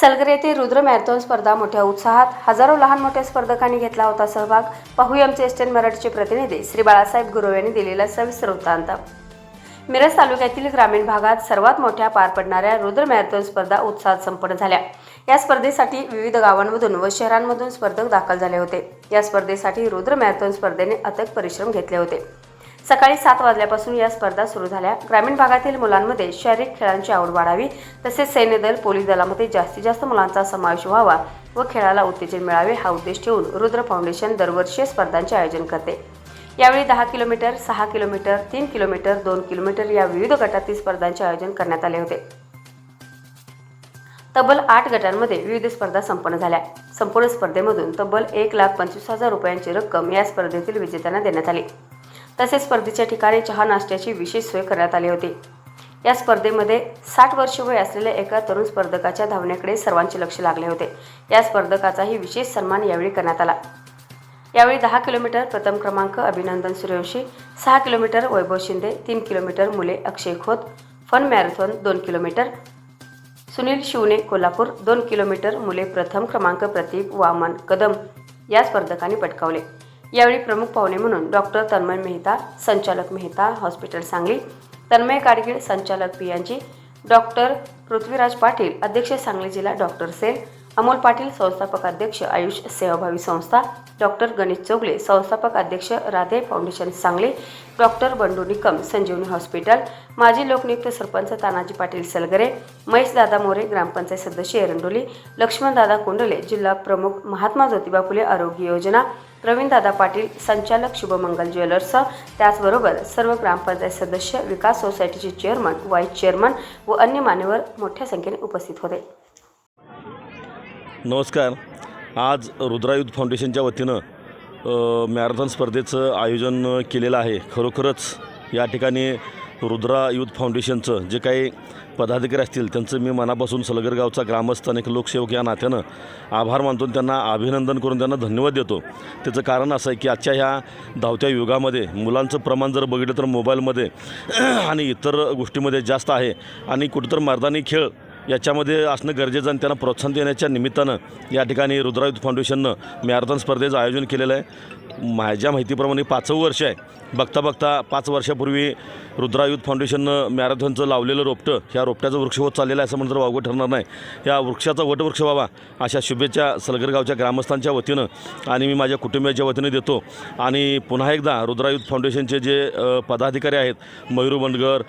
सलगर येथे रुद्र मॅरेथॉन स्पर्धा मोठ्या उत्साहात हजारो लहान मोठ्या स्पर्धकांनी घेतला होता सहभाग. पाहूया आमचे एस्टेन मराठीचे प्रतिनिधी श्री बाळासाहेब गुरव यांनी दिलेला सविस्तर वृत्तांत. मिरज तालुक्यातील ग्रामीण भागात सर्वात मोठ्या पार पडणाऱ्या रुद्र मॅरेथॉन स्पर्धा उत्साहात संपन्न झाल्या. या स्पर्धेसाठी विविध गावांमधून व शहरांमधून स्पर्धक दाखल झाले होते. या स्पर्धेसाठी रुद्र मॅरेथॉन स्पर्धेने अथक परिश्रम घेतले होते. सकाळी सात वाजल्यापासून या स्पर्धा सुरू झाल्या. ग्रामीण भागातील मुलांमध्ये शारीरिक खेळांची आवड वाढावी तसेच सैन्यदल पोलीस दलामध्ये जास्तीत जास्त मुलांचा समावेश व्हावा व खेळाला उत्तेजन मिळावे हा उद्देश ठेवून रुद्र फाउंडेशन दरवर्षी स्पर्धांचे आयोजन करते. यावेळी दहा किलोमीटर सहा किलोमीटर तीन किलोमीटर दोन किलोमीटर या विविध गटातील स्पर्धांचे आयोजन करण्यात आले होते. तब्बल आठ गटांमध्ये विविध स्पर्धा संपन्न झाल्या. संपूर्ण स्पर्धेमधून तब्बल एक लाख पंचवीस हजार रुपयांची रक्कम या स्पर्धेतील विजेत्यांना देण्यात आली. तसेच स्पर्धेच्या ठिकाणी चहा नाश्त्याची विशेष सोय करण्यात आली होती. या स्पर्धेमध्ये साठ वर्ष वय असलेल्या एका तरुण स्पर्धकाच्या धावण्याकडे सर्वांचे लक्ष लागले होते. या स्पर्धकाचाही विशेष सन्मान यावेळी करण्यात आला. यावेळी दहा किलोमीटर प्रथम क्रमांक अभिनंदन सूर्यवंशी सहा किलोमीटर वैभव शिंदे तीन किलोमीटर मुले अक्षय खोत फन मॅरेथॉन दोन किलोमीटर सुनील शिवने कोल्हापूर दोन किलोमीटर मुले प्रथम क्रमांक प्रतीक वामन कदम या स्पर्धकांनी पटकावले. यावेळी प्रमुख पाहुणे म्हणून डॉक्टर तन्मय मेहता संचालक मेहता हॉस्पिटल सांगली तन्मय कारगिल संचालक पियांची डॉक्टर पृथ्वीराज पाटील अध्यक्ष सांगली जिल्हा डॉक्टर सेल अमोल पाटील संस्थापक अध्यक्ष आयुष सेवाभावी संस्था डॉक्टर गणेश चोगले संस्थापक अध्यक्ष Radhe foundation Sangli doctor Bandu Nikam Sanjeevani hospital माजी लोकनियुक्त सरपंच तानाजी पाटील सलगरे महेशदादा मोरे ग्रामपंचायत सदस्य एरंडोली लक्ष्मणदादा कोंडले जिल्हा प्रमुख महात्मा ज्योतिबा फुले आरोग्य योजना प्रवीणदादा पाटील संचालक शुभमंगल ज्वेलर्स त्याचबरोबर सर्व ग्रामपंचायत सदस्य विकास सोसायटीचे चेअरमन व्हाईस चेअरमन व अन्य मान्यवर मोठ्या संख्येने उपस्थित होते. नमस्कार. आज रुद्रायुध फाउंडेशनच्या वतीनं मॅरेथॉन स्पर्धेचं आयोजन केलेलं आहे. खरोखरच या ठिकाणी रुद्रा युथ फाउंडेशनचं जे काही पदाधिकारी असतील त्यांचं मी मनापासून सलगर गावचा ग्रामस्थ आणि लोकसेवक या नात्यानं आभार मानतो त्यांना अभिनंदन करून त्यांना धन्यवाद देतो. त्याचं कारण असं आहे की आजच्या ह्या धावत्या युगामध्ये मुलांचं प्रमाण जर बघितलं तर मोबाईलमध्ये आणि इतर गोष्टीमध्ये जास्त आहे आणि कुठंतर मर्दानी खेळ याच्यामध्ये असणं गरजेचं आणि त्यांना प्रोत्साहन देण्याच्या निमित्तानं या ठिकाणी रुद्रायुध फाउंडेशननं मॅरेथॉन स्पर्धेचं आयोजन केलेलं आहे. माझ्या माहितीप्रमाणे पाचवं वर्ष आहे. बघता बघता पाच वर्षापूर्वी रुद्रायुध फाउंडेशननं मॅरेथॉनचं लावलेलं रोपटं ह्या रोपट्याचं वृक्ष होत चाललेलं आहे असं म्हणून तर वावगं ठरणार नाही. या वृक्षाचा वटवृक्ष व्हावा अशा शुभेच्छा सलगरगावच्या ग्रामस्थांच्या वतीनं आणि मी माझ्या कुटुंबियाच्या वतीनं देतो. आणि पुन्हा एकदा रुद्रायुध फाउंडेशनचे जे पदाधिकारी आहेत मयूर बंडगर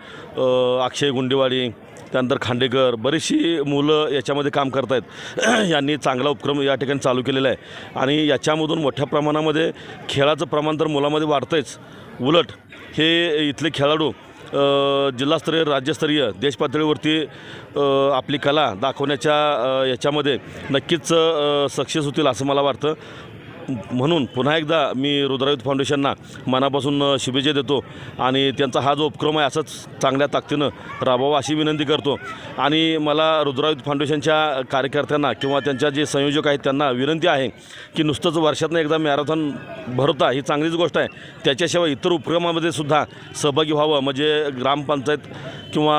अक्षय गुंडेवाडी त्यानंतर खांडेकर बरीचशी मुलं याच्यामध्ये काम करत आहेत यांनी चांगला उपक्रम या ठिकाणी चालू केलेला आहे. आणि याच्यामधून मोठ्या प्रमाणामध्ये खेळाचं प्रमाण तर मुलामध्ये वाढतंच उलट हे इथले खेळाडू जिल्हास्तरीय राज्यस्तरीय देशपातळीवरती आपली कला दाखवण्याच्या याच्यामध्ये नक्कीच सक्सेस होतील असं मला वाटतं. म्हणून पुन्हा एकदा मी रुद्रायुध फाउंडेशनना मनापासून शुभेच्छा देतो आणि त्यांचा हा जो उपक्रम आहे असंच चांगल्या ताकदीनं राबवावा अशी विनंती करतो. आणि मला रुद्रायुध फाउंडेशनच्या कार्यकर्त्यांना किंवा त्यांच्या जे संयोजक आहेत त्यांना विनंती आहे की नुसतंच वर्षातनं एकदा मॅरेथॉन भरवता ही चांगलीच गोष्ट आहे. त्याच्याशिवाय इतर उपक्रमामध्ये सुद्धा सहभागी व्हावं. म्हणजे ग्रामपंचायत किंवा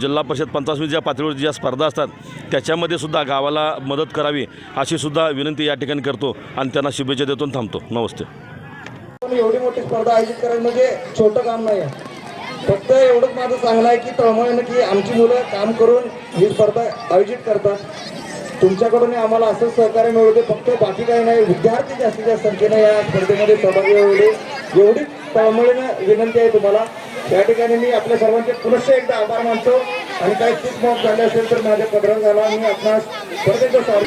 जिल्हा परिषद पंचायत ज्या पातळीवर ज्या स्पर्धा असतात त्याच्यामध्ये सुद्धा गावाला मदत करावी अशी सुद्धा विनंती या ठिकाणी करतो. आणि त्यांना शुभेच्छा देतो थांबतो. नमस्ते. पण एवढी मोठी स्पर्धा आयोजित करणं म्हणजे छोटं काम नाही आहे. फक्त एवढंच माझं सांगणं आहे की तळमळीनं की आमची मुलं काम करून ही स्पर्धा आयोजित करतात. तुमच्याकडून आम्हाला असंच सहकार्य मिळू दे. फक्त बाकी काही नाही विद्यार्थी जास्तीत जास्त संख्येनं या स्पर्धेमध्ये सहभागी होऊ दे. एवढी तळमळीनं विनंती आहे तुम्हाला. या ठिकाणी मी आपल्या सर्वांचे पुनश्च एकदा आभार मानतो. आणि काही चूक माफ झाले असेल तर माझ्या पदरात झाला मी आपणास परत स्वागत